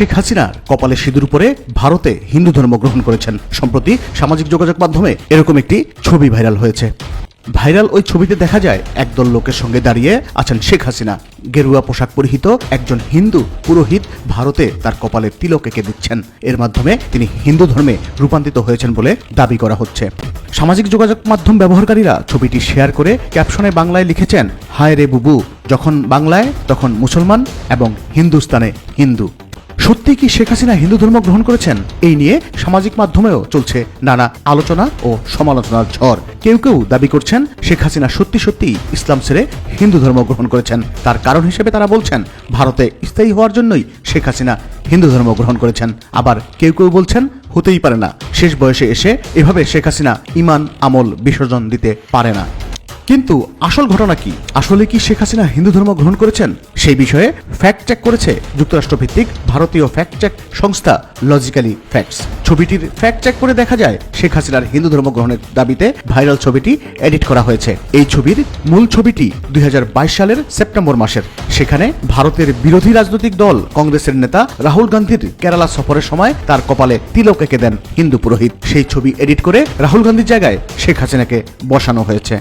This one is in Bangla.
শেখ হাসিনা কপালে সিঁদুর পরে ভারতে হিন্দু ধর্ম গ্রহণ করেছেন। সম্প্রতি সামাজিক যোগাযোগ মাধ্যমে এরকম একটি ছবি ভাইরাল হয়েছে। ভাইরাল ওই ছবিতে দেখা যায়, একদল লোকের সঙ্গে দাঁড়িয়ে আছেন শেখ হাসিনা। গেরুয়া পোশাক পরিহিত একজন হিন্দু পুরোহিত ভারতে তার কপালে তিলক এঁকে দিচ্ছেন। এর মাধ্যমে তিনি হিন্দু ধর্মে রূপান্তরিত হয়েছেন বলে দাবি করা হচ্ছে। সামাজিক যোগাযোগ মাধ্যম ব্যবহারকারীরা ছবিটি শেয়ার করে ক্যাপশনে বাংলায় লিখেছেন, হায় রে বুবু। যখন বাংলায়, তখন মুসলমান এবং হিন্দুস্তানে হিন্দু। সত্যি কি শেখ হাসিনা হিন্দু ধর্ম গ্রহণ করেছেন? এই নিয়ে সামাজিক মাধ্যমেও চলছে নানা আলোচনা ও সমালোচনার ঝড়। কেউ কেউ দাবি করছেন শেখ হাসিনা সত্যি সত্যি ইসলাম ছেড়ে হিন্দু ধর্ম গ্রহণ করেছেন। তার কারণ হিসেবে তারা বলছেন, ভারতে স্থায়ী হওয়ার জন্যই শেখ হাসিনা হিন্দু ধর্ম গ্রহণ করেছেন। আবার কেউ কেউ বলছেন, হতেই পারে না। শেষ বয়সে এসে এভাবে শেখ হাসিনা ইমান, আমল, বিসর্জন দিতে পারে না। কিন্তু আসল ঘটনা কি? আসলে কি শেখ হাসিনা হিন্দু ধর্ম গ্রহণ করেছেন? সেই বিষয়ে ফ্যাক্ট চেক করেছে যুক্তরাষ্ট্র ভিত্তিক ভারতীয় ফ্যাক্ট চেক সংস্থা লজিক্যালি ফ্যাক্টস ছবিটির ফ্যাক্ট চেক করে দেখা যায়, শেখ হাসিনার হিন্দু ধর্ম গ্রহণের দাবিতে ভাইরাল ছবিটি এডিট করা হয়েছে। এই ছবির মূল ছবিটি দুই হাজার বাইশ সালের সেপ্টেম্বর মাসের। সেখানে ভারতের বিরোধী রাজনৈতিক দল কংগ্রেসের নেতা রাহুল গান্ধীর কেরালা সফরের সময় তার কপালে তিলক এঁকে দেন হিন্দু পুরোহিত। সেই ছবি এডিট করে রাহুল গান্ধীর জায়গায় শেখ হাসিনাকে বসানো হয়েছে।